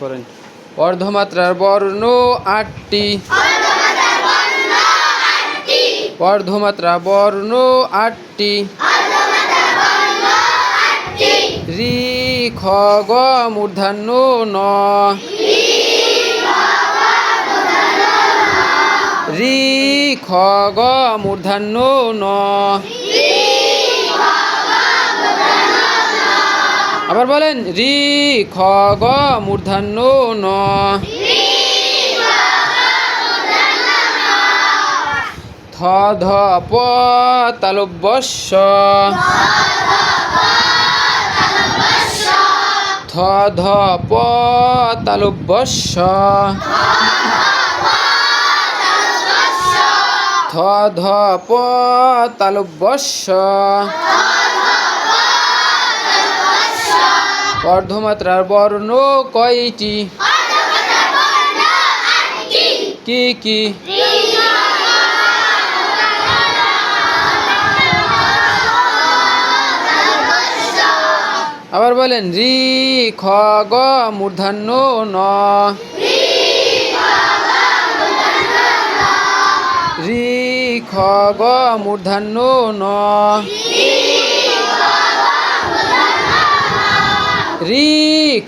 পড়েন। অর্ধমাত্রার বর্ণ আটটি। অর্ধমাত্রা বর্ণ আটটি। রি খ গ মূর্ধান্য ন। রি খ গ মূর্ধান্য ন। আবার বলেন, রি, খ, গ, মূর্ধান্য, ন। থ ধ, প তালব্যস্য থ ধ, প তালব্যস্য থ ধ, প তালব্যস্য অর্ধমাত্রার বর্ণ কয়টি? কি কি? আবার বলেন, রি, খ, গ, মূর্ধান্য, ন। রি, খ, গ, মূর্ধান্য, ন। রি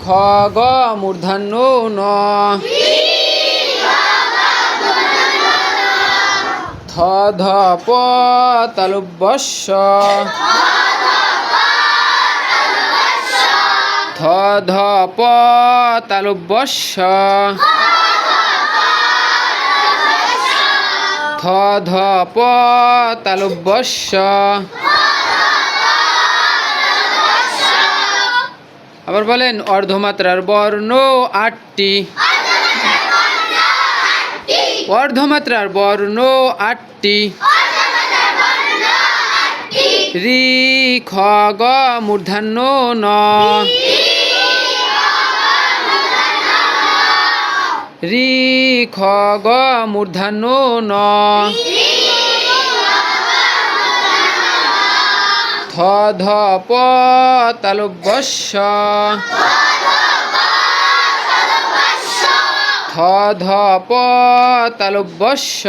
খ গ মূর্ধান্য ন। থ ধ প তালব্যস্য থ ধ প তালব্যস্য থ ধ প তালব্যস্য আবার বলেন, অর্ধমাত্রার বর্ণ আটটি। অর্ধমাত্রার বর্ণ আটটি। রি খ গ মূর্ধান্য ন। রি খ গ মূর্ধান্য ন। থ ধ প তালব্যস্য থ ধ প তালব্যস্য